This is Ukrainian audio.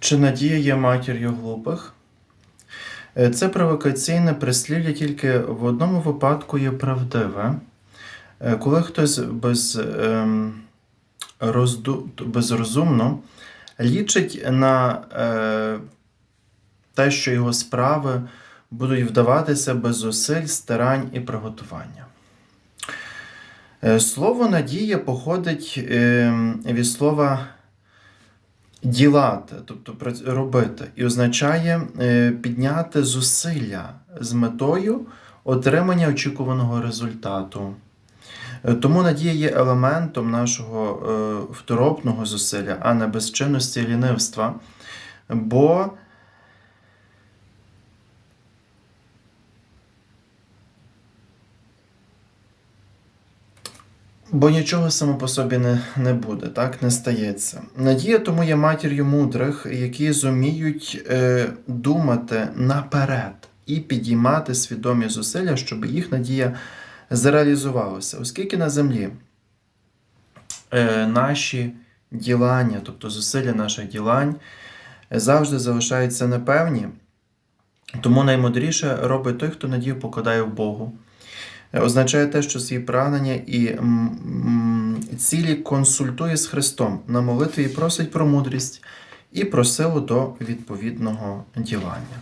Чи надія є матір'ю глупих? Е, Це провокаційне прислів'я тільки в одному випадку є правдиве. Е, Коли хтось без, ем, розду... безрозумно лічить на е, те, що його справи будуть вдаватися без зусиль, старань і приготування. Слово надія походить ем, від слова ділати, тобто робити, і означає е, підняти зусилля з метою отримання очікуваного результату. Е, Тому надія є елементом нашого е, второпного зусилля, а не безчинності лінивства. Бо Бо нічого само по собі не, не буде, так не стається. Надія тому є матір'ю мудрих, які зуміють е, думати наперед і підіймати свідомі зусилля, щоб їх надія зреалізувалася. Оскільки на землі е, наші ділання, тобто зусилля наших ділань, завжди залишаються непевні, тому наймудріше робить той, хто надію покладає в Богу. Означає те, що свої прагнення і цілі консультує з Христом на молитві і просить про мудрість і про силу до відповідного ділання.